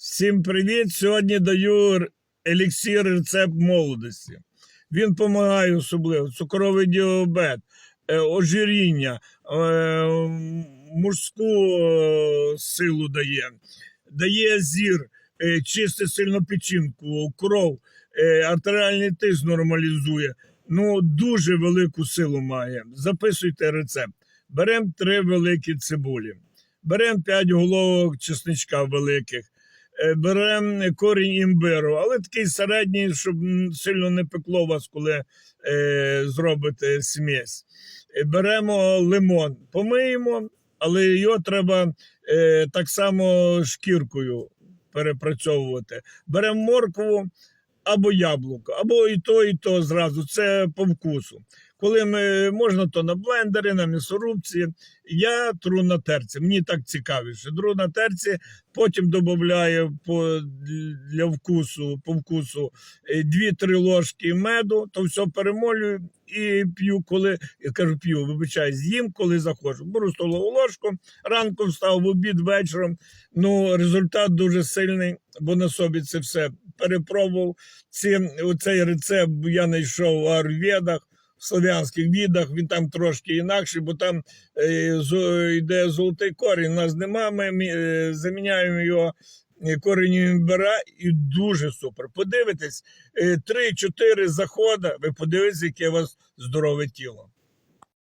Всім привіт! Сьогодні даю р- еліксир рецепт молодості. Він допомагає особливо цукровий діабет, е, ожиріння, е, мужську е, силу дає, дає зір, чистить сильно печінку, кров, артеріальний тиск нормалізує. Ну, дуже велику силу має. Записуйте рецепт. Беремо три великі цибулі, беремо 5 головок чесничка великих. Е, беремо корінь імбиру, але такий середній, щоб сильно не пекло вас, коли е, зробите смесь. Е, Беремо лимон, помиємо, але його треба е, так само шкіркою перепрацьовувати. Беремо моркву або яблуко, або і то, і то зразу. Це по вкусу. Коли ми можна, то на блендері, на м'ясорубці. Я тру на терці. Мені так цікавіше. Тру на терці, потім додаю по, для вкусу, по вкусу 2-3 ложки меду, то все перемолюю і п'ю, коли я кажу, п'ю, вибачаю, з'їм, коли захочу. Беру столову ложку, ранку встав в обід вечором. Ну, результат дуже сильний, бо на собі це все перепробував. Ці, оцей рецепт я знайшов в аюрведах, в слов'янських відах. Він там трошки інакший, бо там е, йде золотий корінь. У нас нема. Ми е, заміняємо його Корінь коренем імбира і дуже супер. Подивитесь, 3-4 заходи, ви подивитесь, яке у вас здорове тіло.